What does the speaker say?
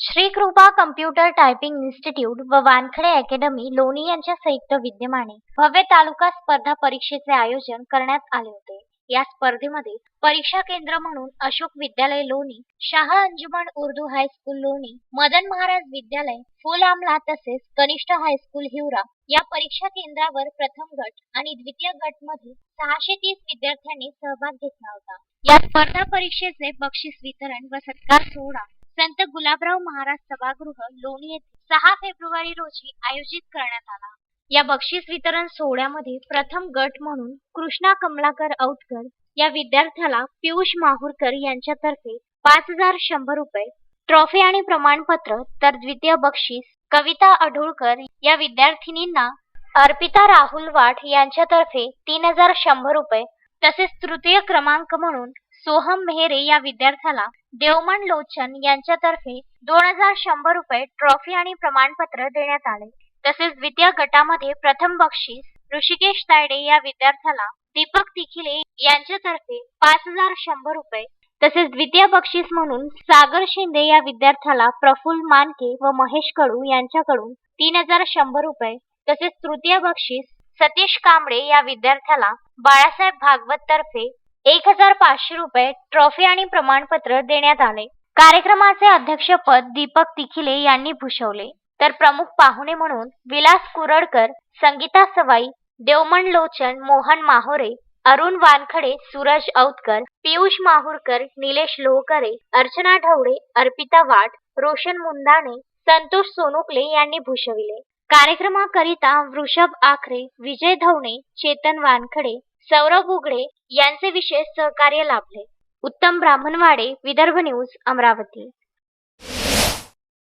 श्री कृपा computer typing institute व Wankhede academy लोणी यांच्या संयुक्त विद्यमाने भव्य तालुका स्पर्धा परीक्षेचे आयोजन करण्यात आले होते. या स्पर्धेमध्ये परीक्षा केंद्र म्हणून अशोक विद्यालय लोणी शाह अंजुमन उर्दू हायस्कूल लोणी मदन महाराज विद्यालय फुल आमला तसेच कनिष्ठ हायस्कूल हिवरा या परीक्षा केंद्रावर प्रथम गट आणि द्वितीय गटमध्ये सहाशे तीस विद्यार्थ्यांनी सहभाग घेतला होता. या स्पर्धा परीक्षेचे बक्षीस वितरण व सत्कार सोहळा संत गुलाबराव महाराज सभागृह लोणी येथे सहा फेब्रुवारी रोजी आयोजित करण्यात आला. या बक्षीस वितरण सोहळ्यामध्ये प्रथम गट म्हणून कृष्णा कमलाकर औतकर या विद्यार्थ्याला पियुष माहूरकर यांच्यातर्फे पाच हजार शंभर रुपये ट्रॉफी आणि प्रमाणपत्र तर द्वितीय बक्षीस कविता अढोळकर या विद्यार्थिनींना अर्पिता राहुल वाठ यांच्यातर्फे तीन हजार शंभर रुपये तसेच तृतीय क्रमांक म्हणून सोहम मेहरे या विद्यार्थ्याला देवमन लोचन यांच्यातर्फे दोन हजार शंभर रुपये ट्रॉफी आणि प्रमाणपत्र देण्यात आले. तसेच द्वितीय गटामध्ये प्रथम बक्षीस ऋषिकेश तायडे या विद्यार्थ्याला दीपक तिखिले यांच्यातर्फे पाच हजार शंभर रुपये. तसेच द्वितीय बक्षीस म्हणून सागर शिंदे या विद्यार्थ्याला प्रफुल्ल मानके व महेश कडू यांच्याकडून तीन हजार शंभर रुपये. तसेच तृतीय बक्षीस सतीश कांबळे या विद्यार्थ्याला बाळासाहेब भागवत तर्फे एक हजार पाचशे रुपये ट्रॉफी आणि प्रमाणपत्र देण्यात आले. कार्यक्रमाचे अध्यक्षपद दीपक तिखिले यांनी भूषवले. तर प्रमुख पाहुणे म्हणून विलास कुरडकर संगीता सवाई देवमन लोचन मोहन माहोरे अरुण वानखडे सूरज औतकर पियुष माहुरकर निलेश लोहकरे अर्चना ढवळे अर्पिता वाट रोशन मुंदाणे संतोष सोनुकले यांनी भूषविले. कार्यक्रमाकरिता वृषभ आखरे विजय धवणे चेतन वानखडे सौरभ उघडे यांचे विशेष सहकार्य लाभले. उत्तम ब्राह्मणवाडे विदर्भ न्यूज अमरावती.